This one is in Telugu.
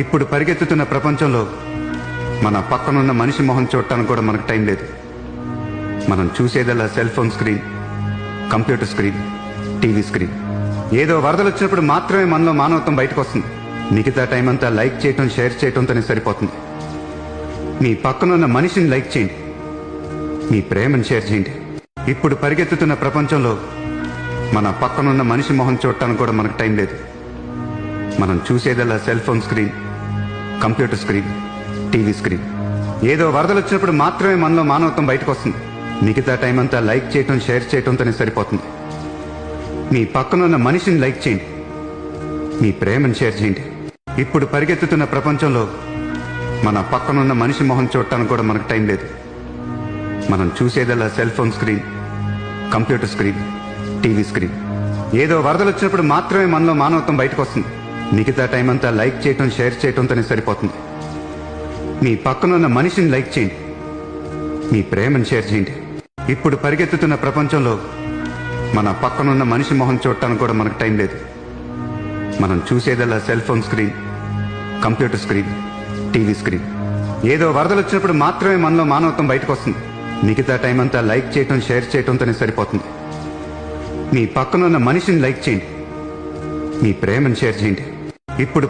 ఇప్పుడు పరిగెత్తుతున్న ప్రపంచంలో మన పక్కనున్న మనిషి మొహం చూడటానికి కూడా మనకు టైం లేదు. మనం చూసేదల్లా cell phone screen computer screen TV screen. ఏదో వరదలు వచ్చినప్పుడు మాత్రమే మనలో మానవత్వం బయటకు వస్తుంది మిగతా టైం అంతా లైక్ చేయటం షేర్ చేయటంతోనే సరిపోతుంది. మీ పక్కనున్న మనిషిని లైక్ చేయండి. మీ ప్రేమను షేర్ చేయండి. ఇప్పుడు పరిగెత్తుతున్న ప్రపంచంలో మన పక్కనున్న మనిషి మొహం చూడటానికి కూడా మనకు టైం లేదు. మనం చూసేదల్లా cell phone screen computer screen TV screen. ఏదో వరదలు వచ్చినప్పుడు మాత్రమే మనలో మానవత్వం బయటకు వస్తుంది. మిగతా టైం అంతా లైక్ చేయటం షేర్ చేయటంతోనే సరిపోతుంది. మీ పక్కనున్న మనిషిని లైక్ చేయండి. మీ ప్రేమను షేర్ చేయండి. ఇప్పుడు పరిగెత్తుతున్న ప్రపంచంలో మన పక్కనున్న మనిషి మొహం చూడటానికి కూడా మనకు టైం లేదు. మనం చూసేదల్లా cell phone screen computer screen TV screen ఏదో వరదలు వచ్చినప్పుడు మాత్రమే మనలో మానవత్వం బయటకు వస్తుంది. మిగతా టైం అంతా లైక్ చేయటం షేర్ చేయటంతోనే సరిపోతుంది. మీ పక్కనున్న మనిషిని లైక్ చేయండి. మీ ప్రేమను షేర్ చేయండి. ఇప్పుడు పరిగెత్తుతున్న ప్రపంచంలో మన పక్కనున్న మనిషి మొహం చూడటానికి కూడా మనకు టైం లేదు. మనం చూసేదల్లా cell phone screen computer screen TV screen. ఏదో వరదలు వచ్చినప్పుడు మాత్రమే మనలో మానవత్వం బయటకు వస్తుంది. మిగతా టైం అంతా లైక్ చేయటం షేర్ చేయటంతోనే సరిపోతుంది. మీ పక్కనున్న మనిషిని లైక్ చేయండి. మీ ప్రేమను షేర్ చేయండి. ఇప్పుడు